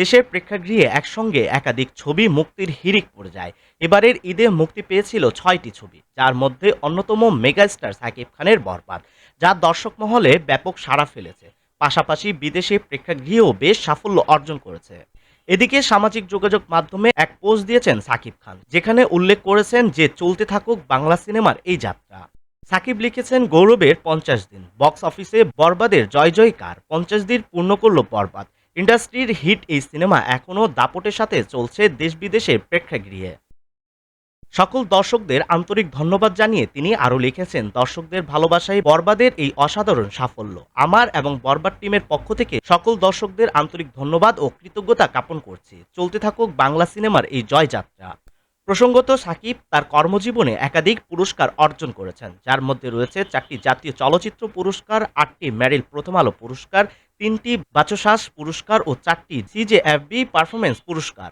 দেশের প্রেক্ষাগৃহে একসঙ্গে একাধিক ছবি মুক্তির হিড়িক পড়ে যায়। এবারের ঈদে মুক্তি পেয়েছিল ছয়টি ছবি, যার মধ্যে অন্যতম মেগাস্টার সাকিব খানের বরবাদ, যা দর্শক মহলে ব্যাপক সাড়া ফেলেছে। পাশাপাশি বিদেশে প্রেক্ষাগৃহেও বেশ সাফল্য অর্জন করেছে। এদিকে সামাজিক যোগাযোগ মাধ্যমে এক পোস্ট দিয়েছেন সাকিব খান, যেখানে উল্লেখ করেছেন যে, চলতে থাকুক বাংলা সিনেমার এই যাত্রা। সাকিব লিখেছেন, গৌরবের পঞ্চাশ দিন, বক্স অফিসে বরবাদের জয় জয়কার পঞ্চাশ দিন পূর্ণ করল বরবাদ। ইন্ডাস্ট্রির হিট এই সিনেমা এখনও দাপটের সাথে চলছে দেশ বিদেশের প্রেক্ষাগৃহে। সকল দর্শকদের আন্তরিক ধন্যবাদ জানিয়ে তিনি আরও লিখেছেন, দর্শকদের ভালোবাসায় বরবাদের এই অসাধারণ সাফল্য। আমার এবং বরবাদ টিমের পক্ষ থেকে সকল দর্শকদের আন্তরিক ধন্যবাদ ও কৃতজ্ঞতা জ্ঞাপন করছি। চলতে থাকুক বাংলা সিনেমার এই জয়যাত্রা। প্রসঙ্গত সাকিব তার কর্মজীবনে একাধিক পুরস্কার অর্জন করেছেন, যার মধ্যে রয়েছে চারটি জাতীয় চলচ্চিত্র পুরস্কার, আটটি ম্যারিল প্রথম আলো পুরস্কার তিনটি বাচসাস পুরস্কার ও চারটি সিজেএফবি পারফরমেন্স পুরস্কার।